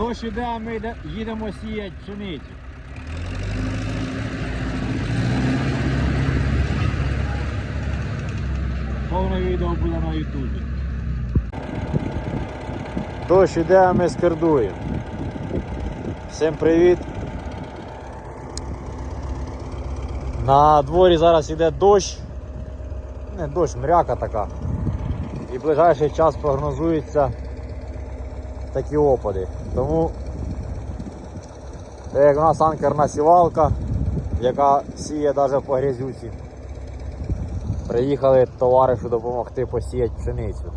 Дощ іде, ми їдемо сіяти пшеницю. Повне відео буде на ютубі. Дощ іде, ми скердуємо. Всім привіт. На дворі зараз іде дощ. Не дощ, мряка така. І в ближайший час прогнозуються такі опади. Тому це як у нас анкерна сівалка, яка сіє навіть по грязюці. Приїхали товаришу допомогти посіяти пшеницю.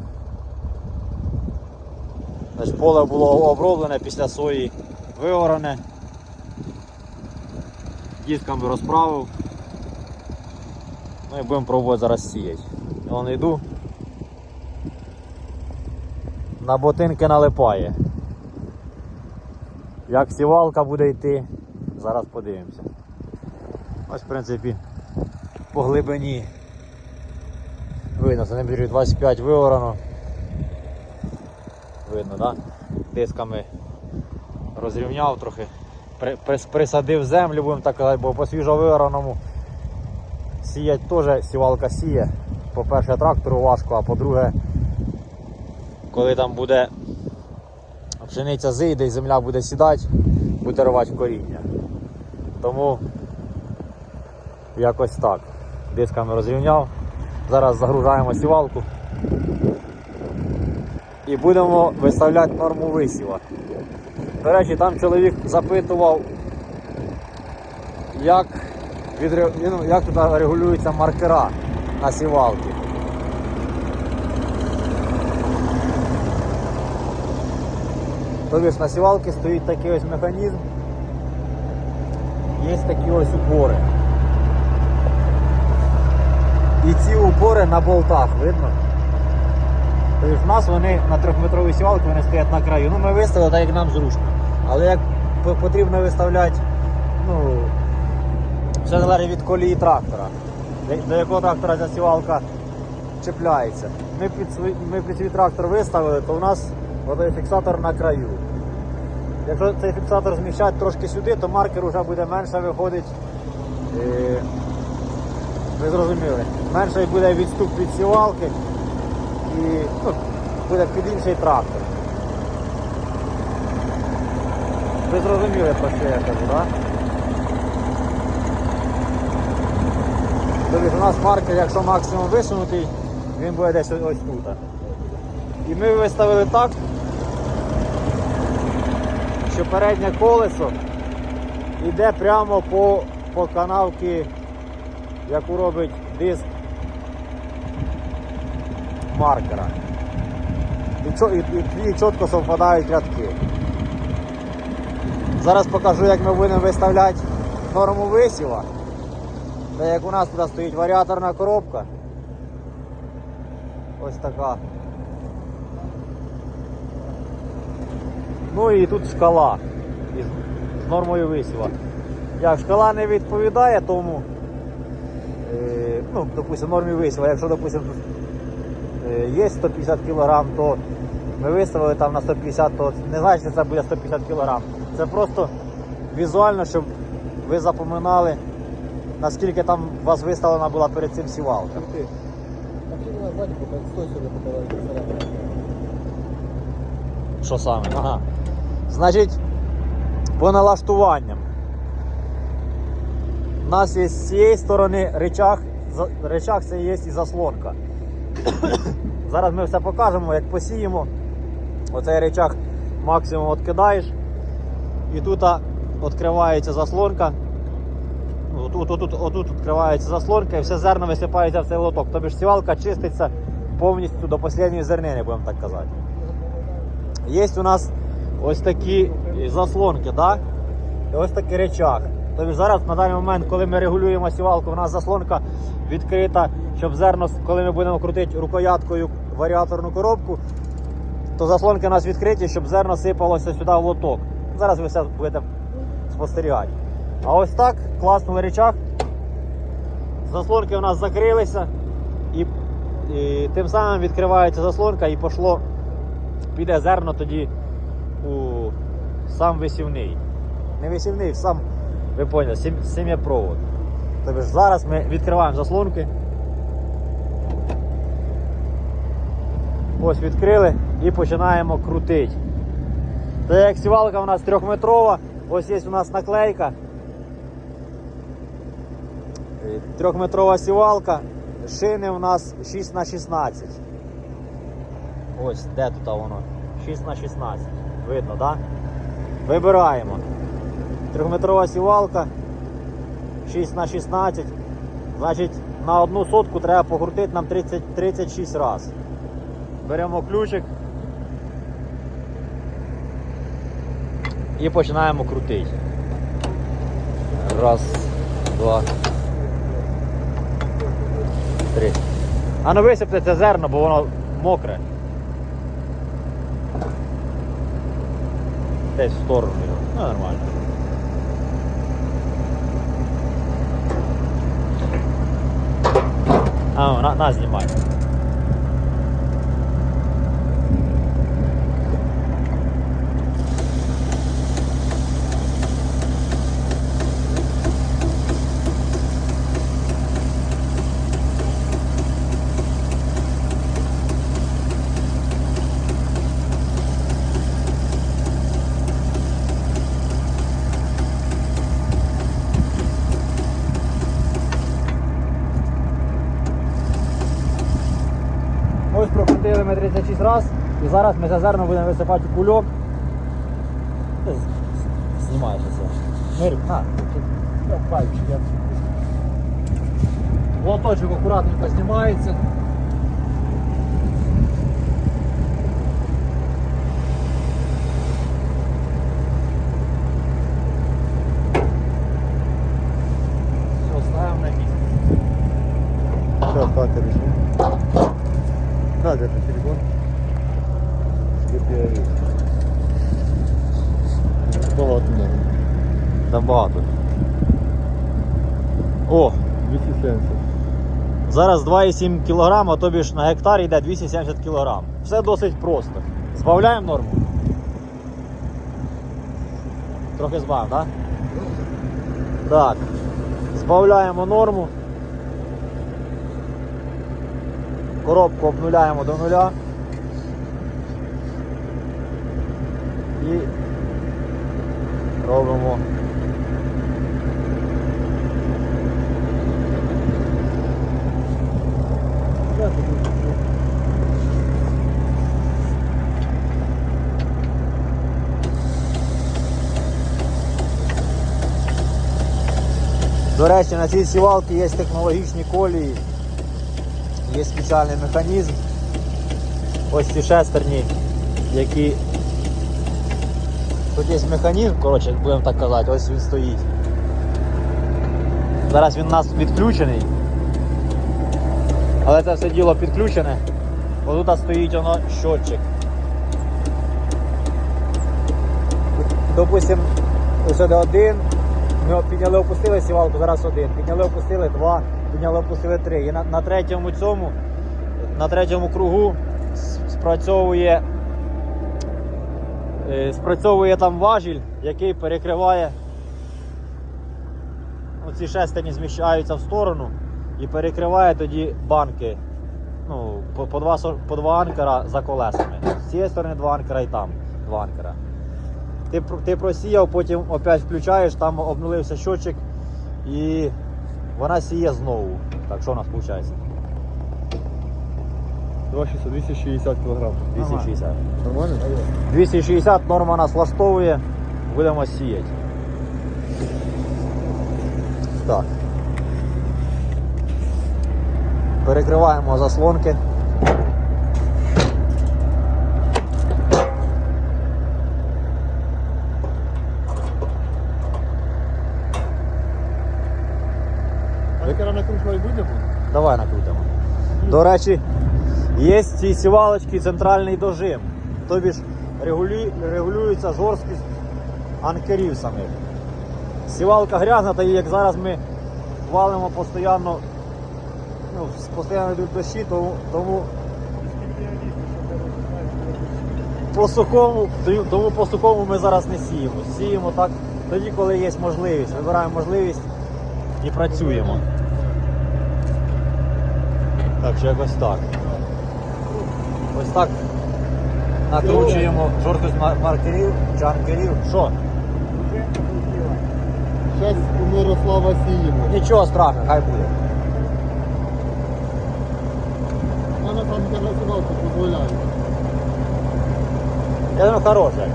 Значить, поле було оброблене після сої виорене. Дітками розправив. Ну і будемо пробувати зараз сіяти. Вон йду. На ботинки налипає. Як сівалка буде йти, зараз подивимося. Ось в принципі по глибині видно, сантиметрів 25 виорано. Видно? Да? Дисками розрівняв трохи, при- прис- присадив землю, будемо так казати, бо по свіжо виораному сіять теж сівалка сіє. По-перше, трактору важко, а по-друге, коли там буде пшениця зійде і земля буде сідати, буде рвати коріння. Тому якось так. Дисками розрівняв. Зараз загружаємо сівалку і будемо виставляти норму висіва. До речі, там чоловік запитував, як, відре- ну, як туди регулюються маркера на сівалці. Тобто на сівалці стоїть такий ось механізм. Є такі ось упори. І ці упори на болтах, видно? Тобто в нас вони на трьохметровій сівалці вони стоять на краю. Ну ми виставили так, як нам зручно. Але як потрібно виставляти, ну, все залежить від колії трактора. До- якого трактора ця сівалка чіпляється. Ми під, свій, ми під свій трактор виставили, то у нас фіксатор на краю. Якщо цей фіксатор зміщати трошки сюди, то маркер вже буде менше виходить. Е, ви зрозуміли, менший буде відступ від сівалки і ну, буде під інший трактор. Ви зрозуміли, про що я кажу, так? Тобто у нас маркер, якщо максимум висунутий, він буде десь ось тут. І ми виставили так, що переднє колесо йде прямо по, по канавці, яку робить диск маркера. І, і, і, чітко совпадають рядки. Зараз покажу, як ми будемо виставляти норму висіва. Та як у нас тут стоїть варіаторна коробка. Ось така. Ну і тут шкала із, з нормою висіва. Як шкала не відповідає тому, е, ну, допустимо, нормі висіва, якщо, допустимо, тут е, є 150 кг, то ми виставили там на 150, то не значить, що це буде 150 кг. Це просто візуально, щоб ви запоминали, наскільки там у вас виставлена була перед цим сівалка. Пока Що саме? Ага. Значить, по налаштуванням. У нас є з цієї сторони речах, речах це є і заслонка. Зараз ми все покажемо, як посіємо. Оцей речах максимум відкидаєш. І тут відкривається заслонка. Отут, отут, отут відкривається заслонка і все зерно висипається в цей лоток. Тобто ж сівалка чиститься повністю до останньої зернини, будемо так казати. Є у нас ось такі заслонки, да? і ось такий речах. Тобто зараз на даний момент, коли ми регулюємо сівалку, у нас заслонка відкрита, щоб зерно, коли ми будемо крутити рукояткою варіаторну коробку, то заслонки у нас відкриті, щоб зерно сипалося сюди в лоток. Зараз ви все будете спостерігати. А ось так, класно в речах. Заслонки у нас закрилися і, і тим самим відкривається заслонка і пішло піде зерно тоді у сам висівний. Не висівний, сам, ви поняли, сім, сім'єпровод. Тобто зараз ми відкриваємо заслонки. Ось відкрили і починаємо крутити. Так як сівалка у нас трьохметрова, ось є у нас наклейка. Трьохметрова сівалка, шини у нас 6 на 16. Ось де тут воно? 6 на 16. Видно, так? Да? Вибираємо. Трьохметрова сівалка 6 на 16. Значить, на одну сотку треба покрутити нам 30, 36 разів. Беремо ключик і починаємо крутити. Раз, два. Три. А ну висипте це зерно, бо воно мокре. Десь в сторону його. Ну, нормально. А, на, на знімай. Ось прокрутили ми 36 раз і зараз ми за зерно будемо висипати кульок. Ти з- Знімаєш це. Мирик, на. Пальчик. Лоточок акуратненько знімається. Зараз 2,7 кг, тобі ж на гектар йде 270 кг. Все досить просто. Збавляємо норму. Трохи збавимо, так? Так. Збавляємо норму. Коробку обнуляємо до нуля. І робимо. До речі, на цій сівалці є технологічні колії, є спеціальний механізм. Ось ці шестерні, які. Тут є механізм, коротше, будемо так казати, ось він стоїть. Зараз він у нас відключений. Але це все діло підключене. Отут стоїть воно щотчик. Допустим, ось один, ми підняли, опустили сівалку, зараз один. Підняли, опустили два, підняли, опустили три. І на, на третьому цьому, на третьому кругу спрацьовує, е, спрацьовує там важіль, який перекриває. Оці шестерні зміщаються в сторону і перекриває тоді банки. Ну, по, по, два, по два анкера за колесами. З цієї сторони два анкера і там два анкера. Ти, ти просіяв, потім опять включаєш, там обнулився щотчик і вона сіє знову. Так, що у нас виходить? 260, 260 килограмм. 260. Нормально? 260 норма нас влаштовує, будемо сіяти. Так. Перекриваємо заслонки. Анкера накручивать будем? Давай накрутимо. До речі, є в цій сівалочці центральний дожим. Тобі ж регулю... регулюється жорсткість анкерів самих. Сівалка грязна, та як зараз ми валимо постійно, ну, постійно йдуть дощі, тому, тому по сухому, тому по сухому ми зараз не сіємо. Сіємо так тоді, коли є можливість. Вибираємо можливість і працюємо. Так що якось так. Ось так накручуємо жорсткість мар- маркерів, чанкерів. Що? Зараз у Мирослава сіємо. Нічого страшного, хай буде. У мене там інтернет-сигналки дозволяє. Я думаю, хороше.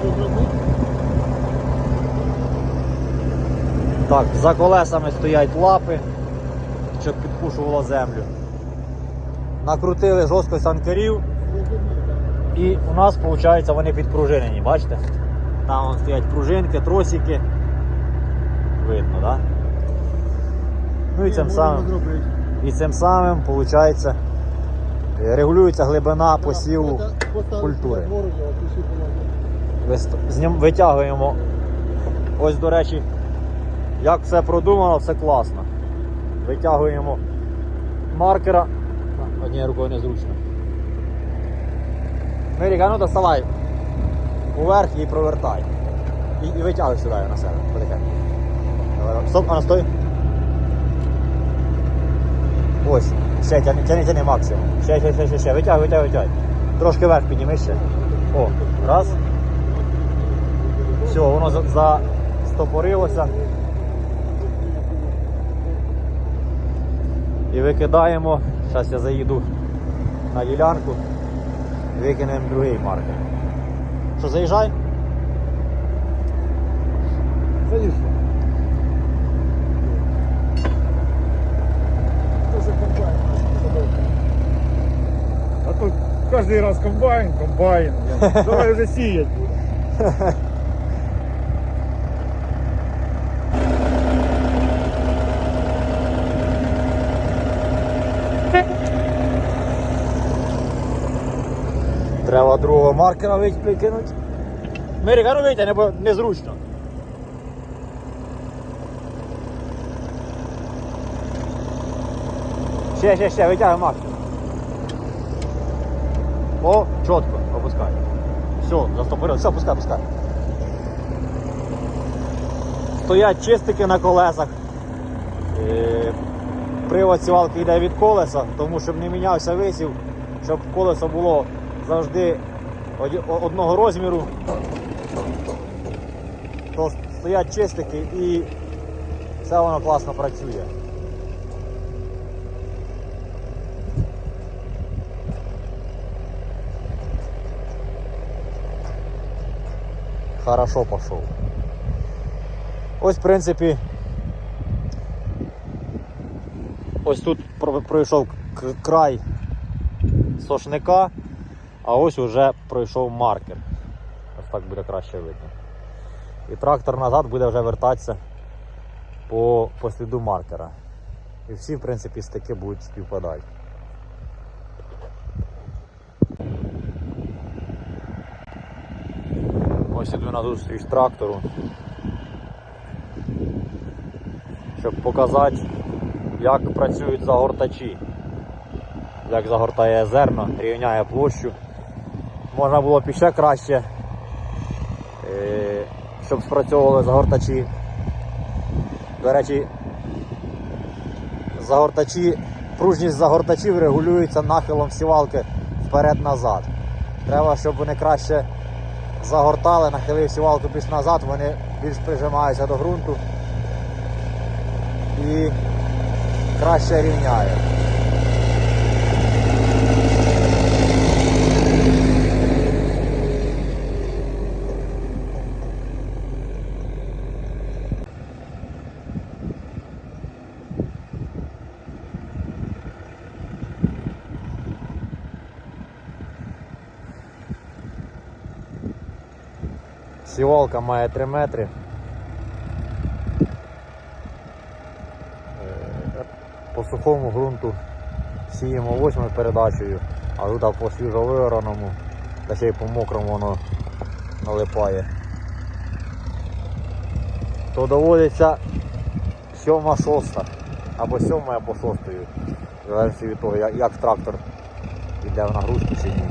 Що зробити? Так, за колесами стоять лапи, щоб підпушувало землю. Накрутили жорстко санкарів і у нас, виходить, вони підпружинені, бачите? Там вон стоять пружинки, тросики. Видно, так? Да? Ну і цим самим, і цим самим, виходить, регулюється глибина посіву культури. витягуємо. Ось, до речі, як все продумано, все класно. Витягуємо маркера. Однією рукою незручно. Миріка, ну доставай уверх і провертай. І, і витягуй сюди на себе. Давай. Стоп, а ну стой. Ось. Ще тяни, тяни, тяни максимум. Ще, ще, ще, ще, ще. Витягуй, витягуй, витягуй. Трошки вверх підніми ще. О, раз. Все, воно за- І викидаємо. Зараз я заїду на ділянку. Викинемо другий маркер. Що, заїжджай? Заїжджай. А тут каждый раз комбайн, комбайн. Давай уже сеять будем. Другого маркера вик- викинути. Мирик, а ну витягни, бо незручно. Ще, ще, ще, витягуй максимум. О, чітко, опускай. Все, застопорилось. Все, пускай, пускай. Стоять чистики на колесах. Е, Привод сівалки йде від колеса, тому щоб не мінявся висів, щоб колесо було завжди одного розміру. То стоять чистики і все воно класно працює. Хорошо пошел. Ось, в принципі, ось тут пройшов край сошника, а ось уже пройшов маркер. Ось так буде краще видно. І трактор назад буде вже вертатися по, по сліду маркера. І всі, в принципі, стики будуть співпадати. Ось іду на зустріч трактору. Щоб показати, як працюють загортачі. Як загортає зерно, рівняє площу. Можна було б ще краще, е, щоб спрацьовували загортачі. До речі, загортачі, пружність загортачів регулюється нахилом сівалки вперед-назад. Треба, щоб вони краще загортали, нахилив сівалку більш назад, вони більш прижимаються до ґрунту і краще рівняє. Сівалка має 3 метри. Е, По сухому ґрунту сіємо восьмою передачею, а тут по свіжовиораному, та ще й по мокрому воно налипає. То доводиться сьома шоста, або сьома, або шостою. В залежності від того, як, трактор піде в нагрузку чи ні.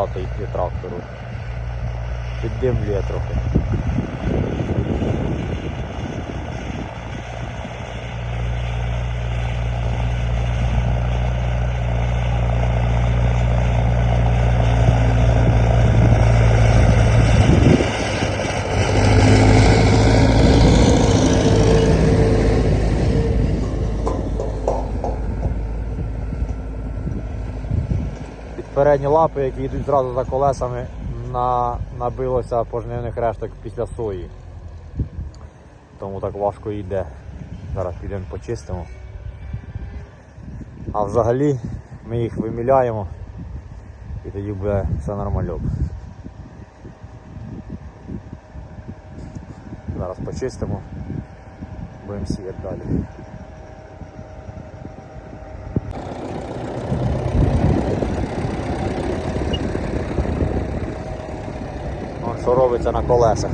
Важкувато йти трактору. Піддимлює трохи. Під передні лапи, які йдуть зразу за колесами, на, набилося пожнивних решток після сої. Тому так важко йде. Зараз підемо почистимо. А взагалі ми їх виміляємо і тоді буде все нормальок. Зараз почистимо, будемо сіяти далі. Що робиться на колесах.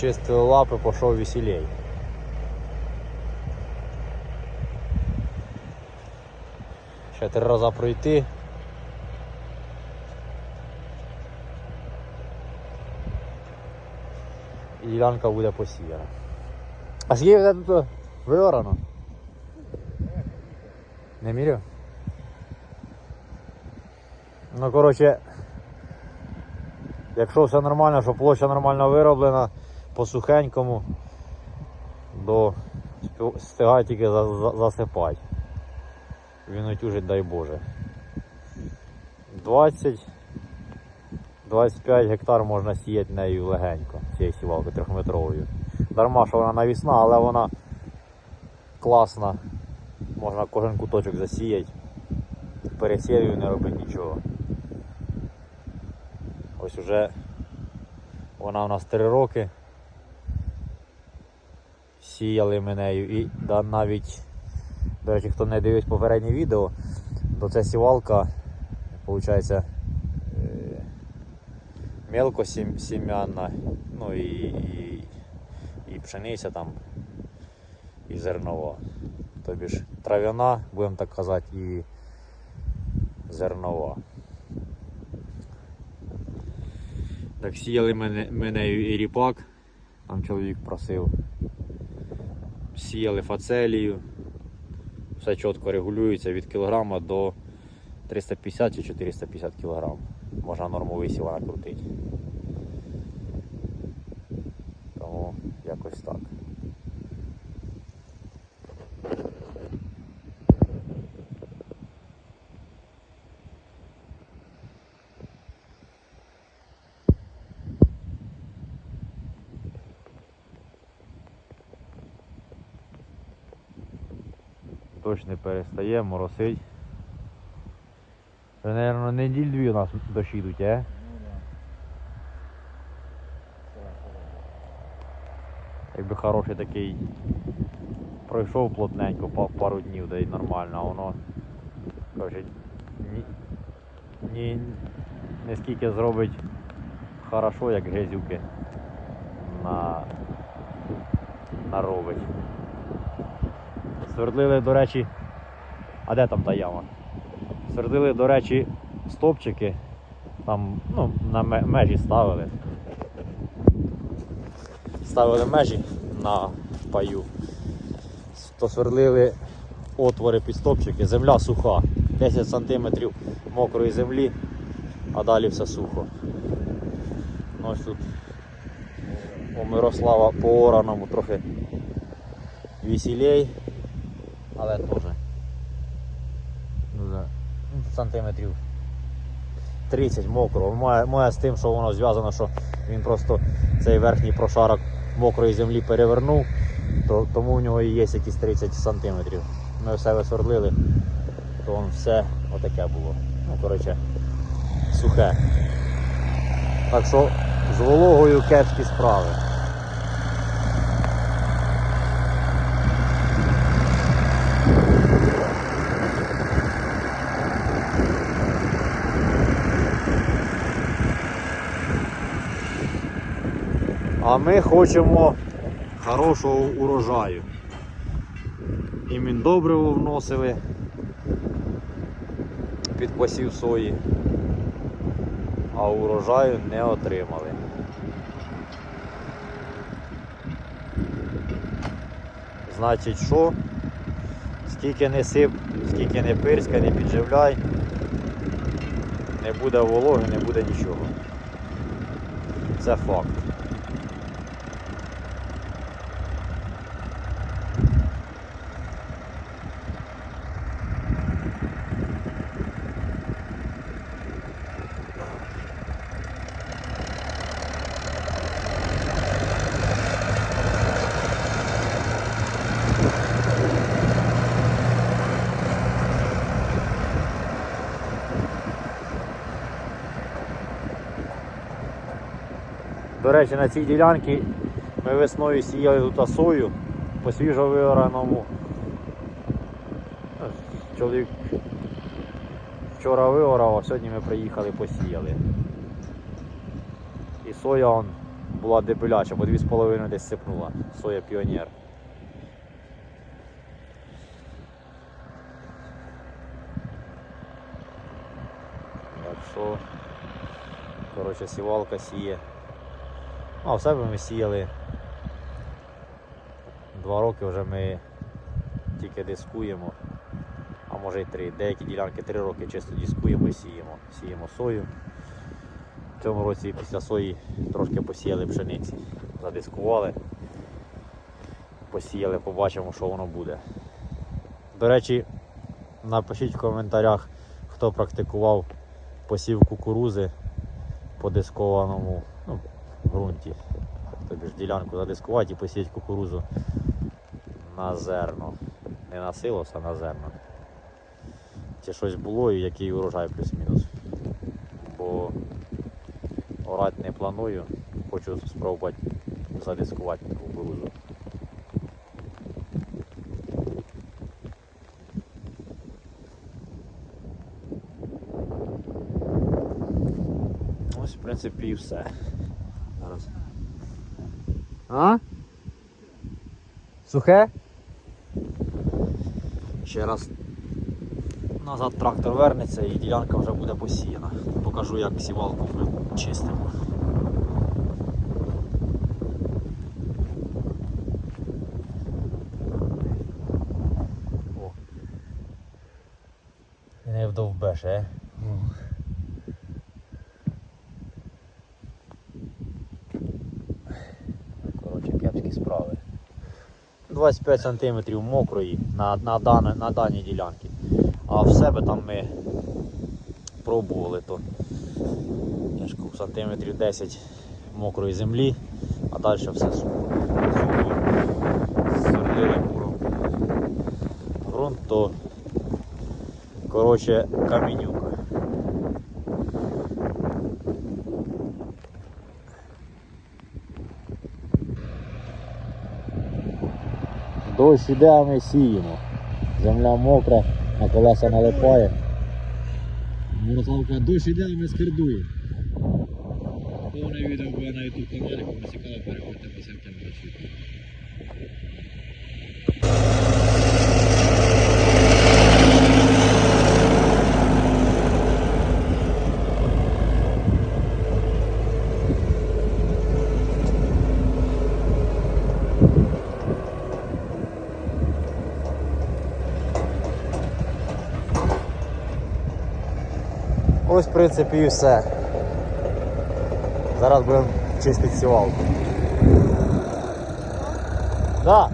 Почистили лапи, пішов веселей. Ще три рази пройти. І ділянка буде посіяна. А скільки тут виорано? Не мірю? Ну, коротше, якщо все нормально, що площа нормально вироблена, по сухенькому, до спі- тільки за- за- засипати. Він утюжить, дай Боже. 20 25 гектар можна сіяти нею легенько, цією сівалкою трьохметровою. Дарма, що вона навісна, але вона класна. Можна кожен куточок засіяти. Пересівів не робить нічого. Ось уже вона у нас 3 роки. Сіяли ми і да, навіть, до речі, хто не дивився попереднє відео, то ця сівалка, виходить, мелко сім- сім'янна, ну і, і, і пшениця там, і зернова. Тобі ж трав'яна, будемо так казати, і зернова. Так сіяли мене, мене і ріпак, там чоловік просив. Сіяли фацелію. Все чітко регулюється від кілограма до 350 чи 450 кілограм. Можна норму сіла накрутити. Тому якось так. Дощ не перестає, моросить. Вже, мабуть, неділь дві у нас дощі йдуть, а? Якби хороший такий пройшов плотненько па- пару днів, да й нормально, а воно коротше, ні, ні, не скільки зробить хорошо, як грязюки на... наробить. Свердлили, до речі, а де там та яма? Свердлили, до речі, стопчики, там ну, на межі ставили. Ставили межі на паю. То свердлили отвори під стопчики, земля суха, 10 см мокрої землі, а далі все сухо. Ну, ось тут у Мирослава по ораному трохи веселей, але теж дуже ну, сантиметрів 30 мокрого. Має, має з тим, що воно зв'язано, що він просто цей верхній прошарок мокрої землі перевернув, то, тому в нього і є якісь 30 сантиметрів. Ми все висвердлили, то воно все отаке було. Ну, коротше, сухе. Так що з вологою кепські справи. А ми хочемо хорошого урожаю. І міндобриво вносили під посів сої, а урожаю не отримали. Значить що? Скільки не сип, скільки не пирська, не підживляй, не буде вологи, не буде нічого. Це факт. До речі, на цій ділянці ми весною сіяли тут сою по свіжо виораному. Чоловік вчора виорав, а сьогодні ми приїхали посіяли. І соя он, була дебеляча, бо 2,5 десь сипнула. Соя піонер. Так що, коротше, сівалка сіє. А в себе ми сіяли. Два роки вже ми тільки дискуємо, а може й три. Деякі ділянки три роки чисто дискуємо і сіємо. Сіємо сою. В цьому році після сої трошки посіяли пшениці. Задискували, посіяли, побачимо, що воно буде. До речі, напишіть в коментарях, хто практикував посів кукурузи по дискованому ґрунті. Тобі ж ділянку задискувати і посіяти кукурузу на зерно. Не на силос, а на зерно. Чи щось було і який урожай плюс-мінус. Бо орати не планую, хочу спробувати задискувати кукурузу. Ось, в принципі, і все. А? Сухе? Ще раз назад трактор вернеться і ділянка вже буде посіяна. Покажу як сівалку ми чистимо. О. Не вдовбеш, е? Коротше, кепські справи. 25 см мокрої на, на, дан, на даній ділянці. А в себе там ми пробували то кажу, сантиметрів 10 мокрої землі, а далі все сухо. Свердили муром. Грунт то коротше іде, а ми сіємо. Земля мокра, на колеса налипає. Мирославка, дощ іде, а ми скердуємо. Повне YouTube каналі, кому цікаво, переходьте по ссылкам на YouTube. Ось, в принципі, і все. Зараз будемо чистити сівалку. Да.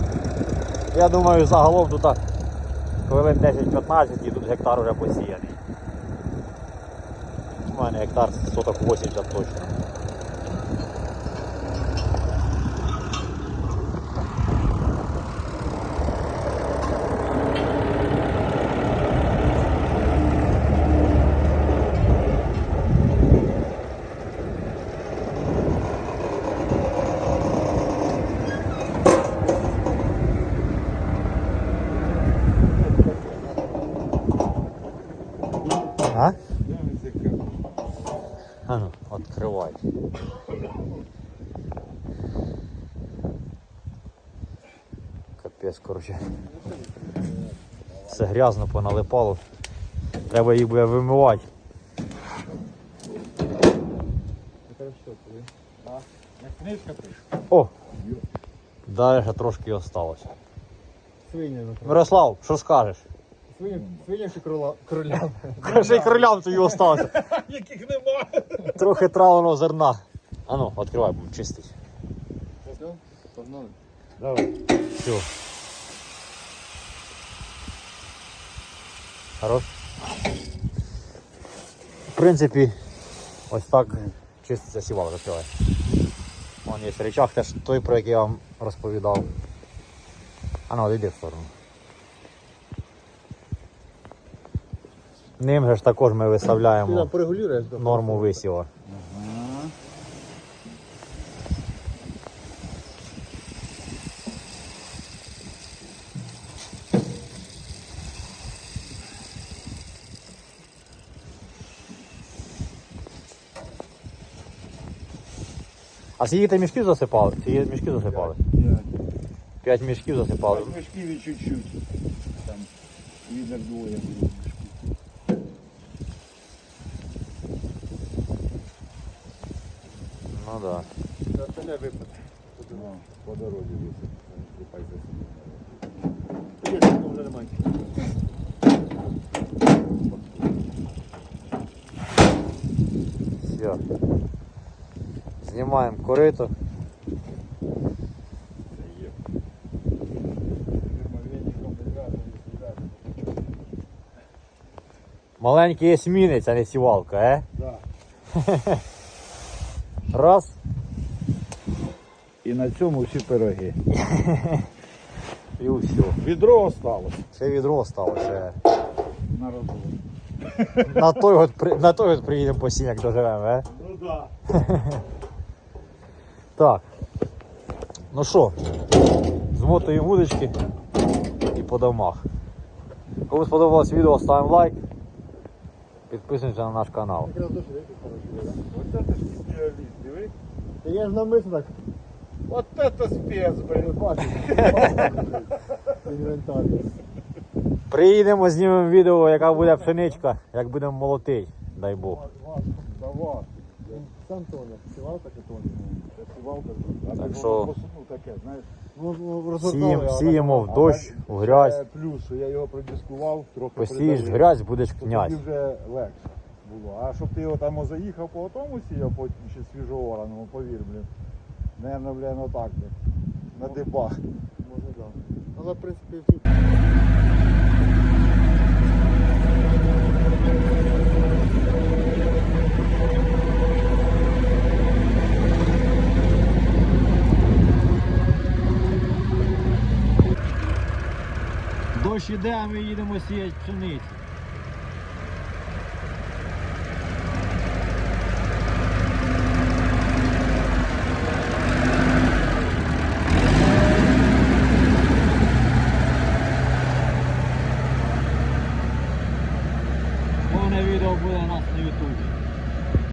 Я думаю, загалом тут хвилин 10-15 і тут гектар вже посіяний. У мене гектар соток 80 точно. А? А ну, открывай. Капець, короче. Все грязно поналипало. Треба їх буде вимивати. О! Далі трошки осталось. Мирослав, що скажеш? Свиня, чи крола, кроля? Ще й крилям тобі осталося. Яких нема. Трохи травленого зерна. А ну, відкривай, будемо чистити. Все, погнали. Давай. Все. Хорош. В принципі, ось так чиститься сівал закриває. Вон є речах теж той, про який я вам розповідав. А ну, йди в сторону. Ним же ж також ми виставляємо норму висіва. А скільки ти мішків засипали? Скільки мішків засипали? П'ять мішків засипали. Мішків і чуть-чуть. Там відер двоє. Да. Це не випаде. Ну, По дорозі висить. Купай за собі. Є, такого вже немає. Все. Знімаємо корито. Є. Веником не зв'язаний, зв'язаний. Маленький есмінець, а не сівалка, е? Да. Раз. І на цьому всі пироги. І все. Відро осталось Ще відро сталося. на розговор. На той от, при- на той от приїдемо по як доживемо, е? Ну да. Так. Ну що, змотуємо вудочки і по домах. Кому сподобалось відео, ставимо лайк. Підписуємося на наш канал. Та я ж навмисно так От це спец, блин. бачу. Інвентар. Приїдемо, знімемо відео, яка буде пшеничка, як будемо молотити, дай Бог. Давай. Сам Так що- таке, знаєш. Ну, ну, Сіємо, сіємо в дощ, в грязь. Плюс, що я його продискував, трохи Посієш в грязь, будеш князь. Тобі вже легше було. А щоб ти його там заїхав по тому сіяв, потім ще свіжоораному, повір, блін. Наверно, блін, отак, блін. На дебах. Може, так. Але, в принципі, тут Дощ іде, ми їдемо сіяти пшеницю.